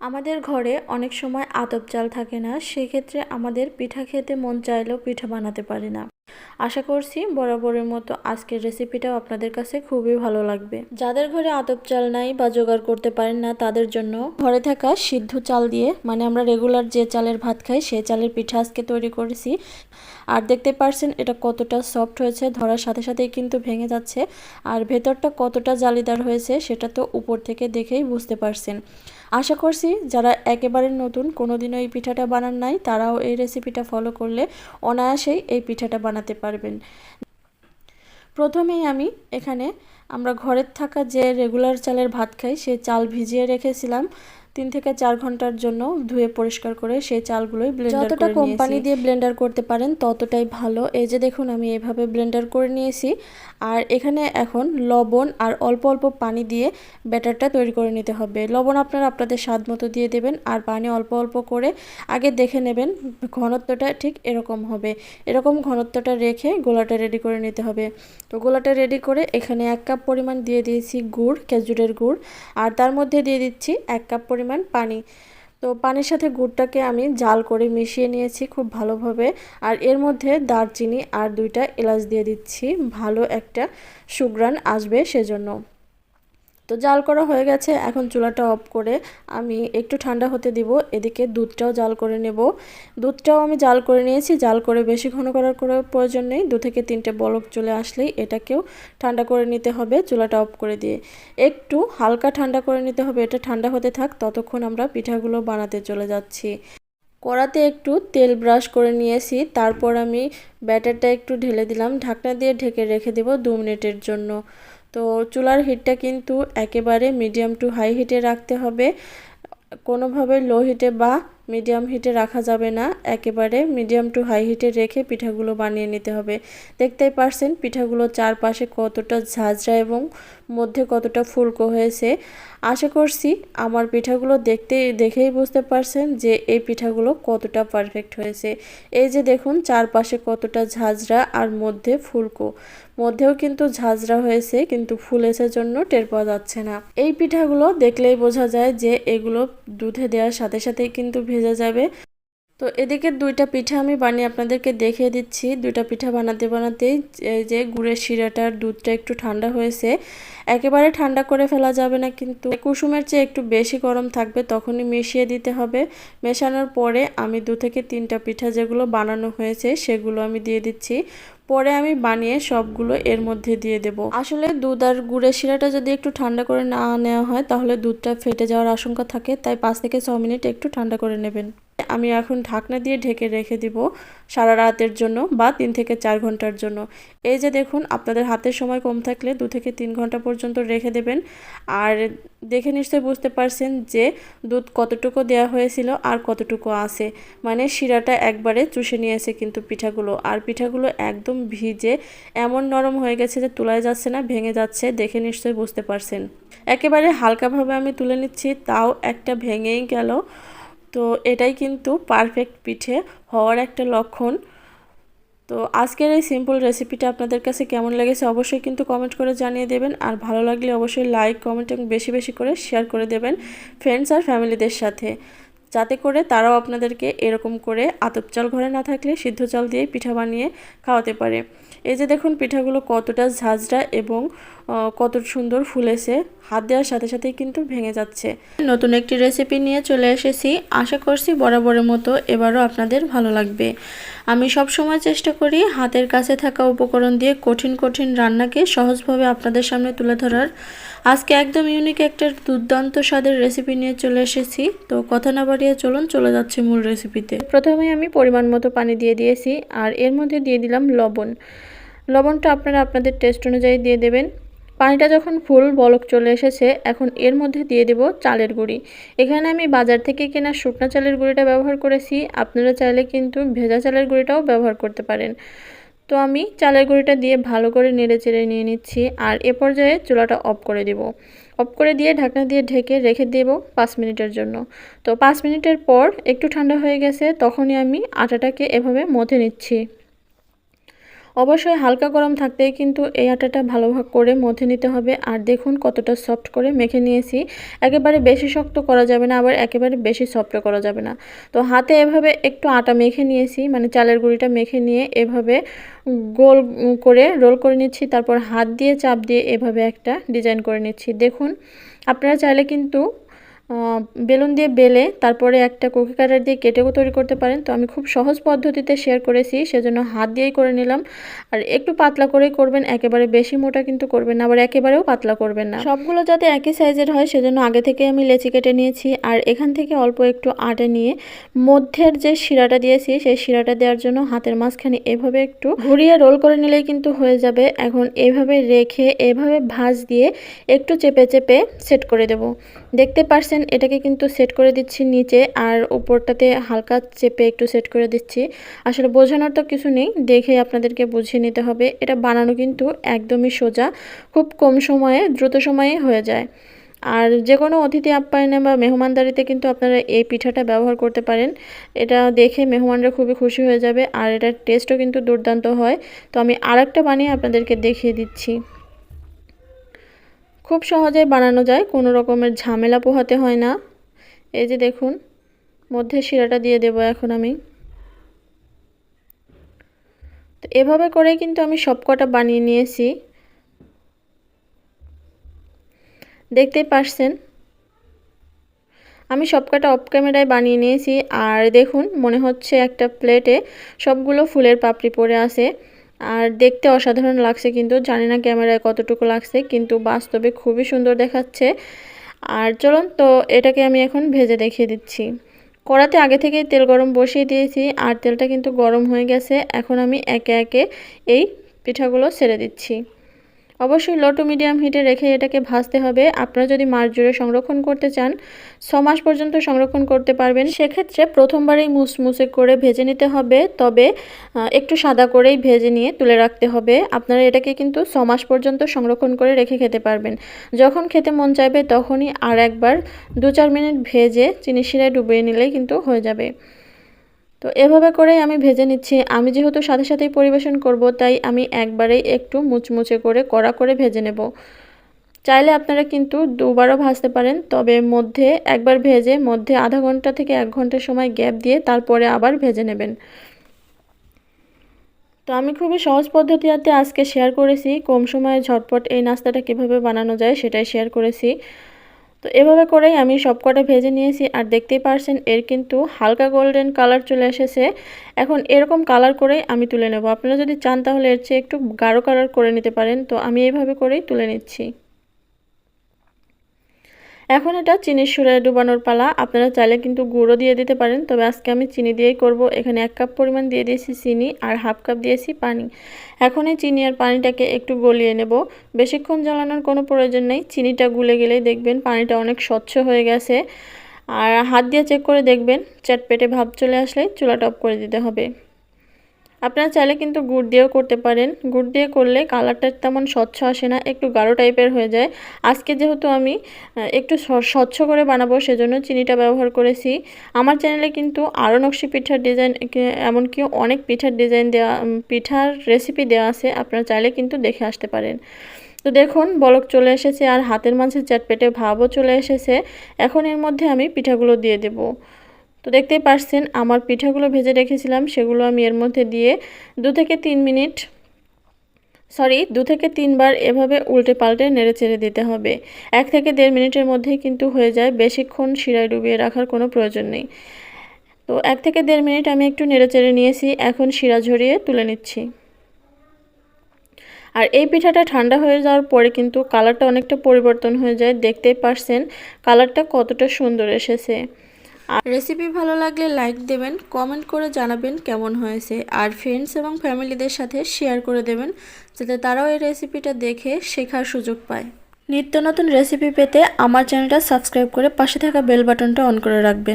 আমাদের ঘরে অনেক সময় আতপ চাল থাকে না, সেক্ষেত্রে আমাদের পিঠা খেতে মন চাইলেও পিঠা বানাতে পারি না। আশা করছি বরাবরের মতো আজকের রেসিপিটাও আপনাদের কাছে খুবই ভালো লাগবে। যাদের ঘরে আতপ চাল নাই বা জোগাড় করতে পারেন না, তাদের জন্য ঘরে থাকা সিদ্ধ চাল দিয়ে মানে আমরা রেগুলার যে চালের ভাত খাই, সেই চালের পিঠা আজকে তৈরি করেছি। আর দেখতে পারছেন এটা কতটা সফট হয়েছে, ধরার সাথে সাথেই কিন্তু ভেঙে যাচ্ছে। আর ভেতরটা কতটা জালিদার হয়েছে, সেটা তো উপর থেকে দেখেই বুঝতে পারছেন। আশা করছি যারা একেবারে নতুন, কোনোদিনও এই পিঠাটা বানান নাই, তারাও এই রেসিপিটা ফলো করলে অনায়াসেই এই পিঠাটা বানাতে পারবেন। প্রথমেই আমি এখানে আমরা ঘরের থাকা যে রেগুলার চালের ভাত খাই, সে চাল ভিজিয়ে রেখেছিলাম। তিন থেকে চার ঘণ্টার জন্য ধুয়ে পরিষ্কার করে সেই চালগুলোই ব্লেন্ডার যতটা কোম্পানি দিয়ে ব্লেন্ডার করতে পারেন ততটাই ভালো। এই যে দেখুন আমি এভাবে ব্লেন্ডার করে নিয়েছি। আর এখানে এখন লবণ আর অল্প অল্প পানি দিয়ে ব্যাটারটা তৈরি করে নিতে হবে। লবণ আপনারা আপনাদের স্বাদ মতো দিয়ে দেবেন আর পানি অল্প অল্প করে আগে দেখে নেবেন ঘনত্বটা ঠিক এরকম হবে। এরকম ঘনত্বটা রেখে গোলাটা রেডি করে নিতে হবে। তো গোলাটা রেডি করে এখানে এক কাপ পরিমাণ দিয়ে দিয়েছি গুড় খেজুরের গুড়। আর তার মধ্যে দিয়ে দিচ্ছি এক কাপ পরিমাণ পানি। তো পানির সাথে গুড়টাকে আমি জাল করে মিশিয়ে নিয়েছি খুব ভালোভাবে। আর এর মধ্যে দারচিনি আর দুইটা এলাচ দিয়ে দিচ্ছি। ভালো একটা সুগ্রান আসবে সেজন্য। তো জাল করা হয়ে গেছে। এখন চুলাটা অফ করে আমি একটু ঠান্ডা হতে দিব। এদিকে দুধটাও জাল করে নেব। দুধটাও আমি জাল করে নিয়েছি। জাল করে বেশি ঘন করার কোনো প্রয়োজন নেই। দু থেকে তিনটে বলক চলে আসলেই এটাকেও ঠান্ডা করে নিতে হবে চুলাটা অফ করে দিয়ে। একটু হালকা ঠান্ডা করে নিতে হবে। এটা ঠান্ডা হতে থাক। ততক্ষণ আমরা পিঠাগুলো বানাতে চলে যাচ্ছি। কড়াতে একটু তেল ব্রাশ করে নিয়েছি। তারপর আমি ব্যাটারটা একটু ঢেলে দিলাম। ঢাকনা দিয়ে ঢেকে রেখে দেব দু মিনিটের জন্য। তো চুলার হিটটা কিন্তু একেবারে মিডিয়াম টু হাই হিটে রাখতে হবে। কোনোভাবে লো হিটে বা মিডিয়াম হিটে রাখা যাবে না, একেবারে মিডিয়াম টু হাই হিটে রেখে পিঠাগুলো বানিয়ে নিতে হবে। দেখতেই পারছেন পিঠাগুলো চারপাশে কতটা ঝাঁঝরা এবং মধ্যে কতটা ফুলকো হয়েছে। আশা করছি আমার পিঠাগুলো দেখতে, দেখেই বুঝতে পারছেন যে এই পিঠাগুলো কতটা পারফেক্ট হয়েছে। এই যে দেখুন, চারপাশে কতটা ঝাঁঝরা আর মধ্যে ফুলকো। মধ্যেও কিন্তু ঝাঁঝরা হয়েছে, কিন্তু ফুলেছে জন্য টের পাওয়া যাচ্ছে না। এই পিঠাগুলো দেখলেই বোঝা যায় যে এগুলো দুধে দেওয়ার সাথে সাথেই কিন্তু ভেজে যাবে। তো এদিকে দুইটা পিঠা আমি বানিয়ে আপনাদেরকে দেখিয়ে দিচ্ছি। দুইটা পিঠা বানাতে বানাতেই যে গুড়ের শিরাটার দুধটা একটু ঠান্ডা হয়েছে। একেবারে ঠান্ডা করে ফেলা যাবে না কিন্তু কুসুমের চেয়ে একটু বেশি গরম থাকবে তখনই মিশিয়ে দিতে হবে। মেশানোর পরে আমি দু থেকে তিনটা পিঠা যেগুলো বানানো হয়েছে সেগুলো আমি দিয়ে দিচ্ছি। পরে আমি বানিয়ে সবগুলো এর মধ্যে দিয়ে দেব। আসলে দুধ আর গুড়ের শিরাটা যদি একটু ঠান্ডা করে না নেওয়া হয়, তাহলে দুধটা ফেটে যাওয়ার আশঙ্কা থাকে, তাই পাঁচ থেকে ছ মিনিট একটু ঠান্ডা করে নেবেন। আমি এখন ঢাকনা দিয়ে ঢেকে রেখে দিব সারা রাতের জন্য বা তিন থেকে চার ঘণ্টার জন্য। এই যে দেখুন, আপনাদের হাতের সময় কম থাকলে দু থেকে তিন ঘণ্টা পর্যন্ত রেখে দেবেন। আর দেখে নিশ্চয়ই বুঝতে পারছেন যে দুধ কতটুকু দেওয়া হয়েছিল আর কতটুকু আছে। মানে শিরাটা একবারে চুষে নিয়েছে কিন্তু পিঠাগুলো। আর পিঠাগুলো একদম ভিজে এমন নরম হয়ে গেছে যে তোলায় যাচ্ছে না, ভেঙে যাচ্ছে, দেখে নিশ্চয়ই বুঝতে পারছেন। একেবারে হালকাভাবে আমি তুলে নিচ্ছি, তাও একটা ভেঙেই গেল। তো এটাই কিন্তু পারফেক্ট পিঠে হওয়ার একটা লক্ষণ। তো আজকের এই সিম্পল রেসিপিটা আপনাদের কাছে কেমন লেগেছে অবশ্যই কিন্তু কমেন্ট করে জানিয়ে দেবেন। আর ভালো লাগলে অবশ্যই লাইক কমেন্ট এবং বেশি বেশি করে শেয়ার করে দেবেন ফ্রেন্ডস আর ফ্যামিলিদের সাথে। যাতে করে তারাও আপনাদেরকে এরকম করে আতপ চাল ঘরে না থাকলে সিদ্ধ চাল দিয়ে পিঠা বানিয়ে খাওয়াতে পারে। এই যে দেখুন পিঠাগুলো কতটা ঝাঁঝরা এবং কত সুন্দর ফুলেছে। হাত দেওয়ার সাথে সাথেই কিন্তু ভেঙে যাচ্ছে। নতুন একটি রেসিপি নিয়ে চলে এসেছি। আশা করছি বরাবরের মতো এবারও আপনাদের ভালো লাগবে। আমি সব সময় চেষ্টা করি হাতের কাছে থাকা উপকরণ দিয়ে কঠিন কঠিন রান্নাকে সহজভাবে আপনাদের সামনে তুলে ধরার। আজকে একদম ইউনিক একটা দুর্দান্ত স্বাদের রেসিপি নিয়ে চলে এসেছি। তো কথা না বাড়িয়ে চলুন, চলে যাচ্ছে মূল রেসিপিতে প্রথমে আমি পরিমাণ মতো পানি দিয়ে দিয়েছি আর এর মধ্যে দিয়ে দিলাম লবণ। লবণটা আপনারা আপনাদের টেস্ট অনুযায়ী দিয়ে দেবেন। পানিটা যখন ফুল বলক চলে এসেছে, এখন এর মধ্যে দিয়ে দেব চালের গুঁড়ি। এখানে আমি বাজার থেকে কেনা শুকনো চালের গুঁড়িটা ব্যবহার করেছি। আপনারা চাইলে কিন্তু ভেজা চালের গুঁড়িটাও ব্যবহার করতে পারেন। তো আমি চালের গুঁড়িটা দিয়ে ভালো করে নেড়ে চেড়ে নিয়ে নিচ্ছি আর এ পর্যায়ে চুলাটা অফ করে দেব। অফ করে দিয়ে ঢাকনা দিয়ে ঢেকে রেখে দেব পাঁচ মিনিটের জন্য। তো পাঁচ মিনিটের পর একটু ঠান্ডা হয়ে গেছে, তখনই আমি আটাটাকে এভাবে মথে নিচ্ছি। অবশ্যই হালকা গরম থাকতে কিন্তু এই আটাটা ভালোভাবে করে মথে নিতে হবে। আর দেখুন কতটা সফট করে মেখে নিয়েছি। একেবারে বেশি শক্ত করা যাবে না, আবার একেবারে বেশি সফট করা যাবে না। তো হাতে এভাবে একটু আটা মেখে নিয়েছি মানে চালের গুঁড়িটা মেখে নিয়ে এভাবে গোল করে রোল করে নিচ্ছি, তারপর হাত দিয়ে চাপ দিয়ে এভাবে একটা ডিজাইন করে নিচ্ছি। দেখুন, আপনারা চাইলে কিন্তু বেলুন দিয়ে বেলে তারপরে একটা কুকি কাটার দিয়ে কেটেও তৈরি করতে পারেন। তো আমি খুব সহজ পদ্ধতিতে শেয়ার করেছি, সেজন্য হাত দিয়েই করে নিলাম। আর একটু পাতলা করেই করবেন, একেবারে বেশি মোটা কিন্তু করবেন না, আবার একেবারেও পাতলা করবেন না। সবগুলো যাতে একই সাইজের হয়, সেজন্য আগে থেকে আমি লেচি কেটে নিয়েছি। আর এখান থেকে অল্প একটু আটে নিয়ে মধ্যের যে শিরাটা দিয়েছি, সেই শিরাটা দেওয়ার জন্য হাতের মাঝখানে এভাবে একটু ঘুরিয়ে রোল করে নিলেই কিন্তু হয়ে যাবে। এখন এভাবে রেখে, এভাবে ভাঁজ দিয়ে একটু চেপে চেপে সেট করে দেব। দেখতে পারছেন দেখেন, এটাকে কিন্তু সেট করে দিচ্ছি নিচে আর উপরটাতে হালকা চেপে একটু সেট করে দিচ্ছি। আসলে বোঝানোর তো কিছু নেই, দেখে আপনাদেরকে বুঝিয়ে নিতে হবে। এটা বানানো কিন্তু একদমই সোজা, খুব কম সময়ে, দ্রুত সময়ে হয়ে যায়। আর যে কোনো অতিথি আপ্যায়নে বা মেহমানদারিতে কিন্তু আপনারা এই পিঠাটা ব্যবহার করতে পারেন। এটা দেখে মেহমানরা খুবই খুশি হয়ে যাবে আর এটার টেস্টও কিন্তু দুর্দান্ত হয়। তো আমি আরেকটা বানিয়ে আপনাদেরকে দেখিয়ে দিচ্ছি। খুব সহজেই বানানো যায়, কোনো রকমের ঝামেলা পোহাতে হয় না। এই যে দেখুন, মধ্যে শিরাটা দিয়ে দেব এখন আমি। তো এভাবে করে কিন্তু আমি সবকটা বানিয়ে নিয়েছি। দেখতেই পারছেন, আমি সবকটা অফ ক্যামেরায় বানিয়ে নিয়েছি। আর দেখুন, মনে হচ্ছে একটা প্লেটে সবগুলো ফুলের পাপড়ি পড়ে আছে। আর দেখতে অসাধারণ লাগছে কিন্তু, জানি না ক্যামেরায় কতটুকু লাগছে, কিন্তু বাস্তবে খুবই সুন্দর দেখাচ্ছে। আর চলুন তো, এটাকে আমি এখন ভেজে দেখিয়ে দিচ্ছি। কড়াতে আগে থেকেই তেল গরম বসিয়ে দিয়েছি, আর তেলটা কিন্তু গরম হয়ে গেছে। এখন আমি একে একে এই পিঠাগুলো ছেড়ে দিচ্ছি। অবশ্যই লো টু মিডিয়াম হিটে রেখে এটাকে ভাজতে হবে। আপনারা যদি মাস জুড়ে সংরক্ষণ করতে চান, ছ মাস পর্যন্ত সংরক্ষণ করতে পারবেন। সেক্ষেত্রে প্রথমবারেই মুসমুসে করে ভেজে নিতে হবে, তবে একটু সাদা করেই ভেজে নিয়ে তুলে রাখতে হবে। আপনারা এটাকে কিন্তু ছ মাস পর্যন্ত সংরক্ষণ করে রেখে খেতে পারবেন। যখন খেতে মন চাইবে তখনই আর একবার দু চার মিনিট ভেজে চিনি শিরায় ডুবিয়ে নিলেই কিন্তু হয়ে যাবে। তো এভাবে করেই আমি ভেজে নিচ্ছি। আমি যেহেতু সাথে সাথেই পরিবেশন করব, তাই আমি একবারেই একটু মুচমুচে করে, কড়া করে ভেজে নেব। চাইলে আপনারা কিন্তু দুবারও ভাজতে পারেন, তবে মধ্যে একবার ভেজে, মধ্যে আধা ঘণ্টা থেকে এক ঘণ্টা সময় গ্যাপ দিয়ে তারপরে আবার ভেজে নেবেন। তো আমি খুবই সহজ পদ্ধতিতে আজকে শেয়ার করেছি। কম সময়ে ঝটপট এই নাস্তাটা কীভাবে বানানো যায় সেটাই শেয়ার করেছি। তো এভাবে করেই আমি সবকটা ভেজে নিয়েছি আর দেখতেই পারছেন এর কিন্তু হালকা গোল্ডেন কালার চলে এসেছে। এখন এরকম কালার করেই আমি তুলে নেব। আপনারা যদি চান তাহলে এর চেয়ে একটু গাঢ় কালার করে নিতে পারেন। তো আমি এইভাবে করেই তুলে নিচ্ছি। এখন এটা চিনির সুরে ডুবানোর পালা। আপনারা চাইলে কিন্তু গুঁড়ো দিয়ে দিতে পারেন, তবে আজকে আমি চিনি দিয়েই করব। এখানে এক কাপ পরিমাণ দিয়ে দিয়েছি চিনি আর হাফ কাপ দিয়েছি পানি। এখন এই চিনি আর পানিটাকে একটু গলিয়ে নেব। বেশিক্ষণ জ্বালানোর কোনো প্রয়োজন নেই। চিনিটা গুলে গেলেই দেখবেন পানিটা অনেক স্বচ্ছ হয়ে গেছে। আর হাত দিয়ে চেক করে দেখবেন, চ্যাটপেটে ভাব চলে আসলে চুলা টপ করে দিতে হবে। আপনারা চাইলে কিন্তু গুড় দিয়েও করতে পারেন। গুড় দিয়ে করলে কালারটা তেমন স্বচ্ছ আসে না, একটু গাঢ় টাইপের হয়ে যায়। আজকে যেহেতু আমি একটু স্বচ্ছ করে বানাবো সেজন্য চিনিটা ব্যবহার করেছি। আমার চ্যানেলে কিন্তু আরও নকশি পিঠার ডিজাইন এমনকি অনেক পিঠার ডিজাইন দেওয়া পিঠার রেসিপি দেওয়া আছে, আপনারা চাইলে কিন্তু দেখে আসতে পারেন। তো দেখুন, বলক চলে এসেছে আর হাতের মাঝে চ্যাটপেটে ভাবও চলে এসেছে। এখন এর মধ্যে আমি পিঠাগুলো দিয়ে দেবো। তো দেখতেই পারছেন, আমার পিঠাগুলো ভেজে রেখেছিলাম, সেগুলো আমি এর মধ্যে দিয়ে দু থেকে তিন মিনিট সরি দু থেকে তিনবার এভাবে উল্টে পাল্টে নেড়ে চেড়ে দিতে হবে। এক থেকে দেড় মিনিটের মধ্যেই কিন্তু হয়ে যায়, বেশিক্ষণ শিরায় ডুবিয়ে রাখার কোনো প্রয়োজন নেই। তো এক থেকে দেড় মিনিট আমি একটু নেড়ে চেড়ে নিয়েছি, এখন শিরা ঝরিয়ে তুলে নিচ্ছি। আর এই পিঠাটা ঠান্ডা হয়ে যাওয়ার পরে কিন্তু কালারটা অনেকটা পরিবর্তন হয়ে যায়, দেখতেই পারছেন কালারটা কতটা সুন্দর এসেছে। আর রেসিপি ভালো লাগলে লাইক দেবেন কমেন্ট করে জানাবেন কেমন হয়েছে। আর ফ্রেন্ডস এবং ফ্যামিলিদের সাথে শেয়ার করে দেবেন, যাতে তারাও এই রেসিপিটা দেখে শেখার সুযোগ পায়। নিত্য নতুন রেসিপি পেতে আমার চ্যানেলটা সাবস্ক্রাইব করে পাশে থাকা বেল বাটনটা অন করে রাখবেন।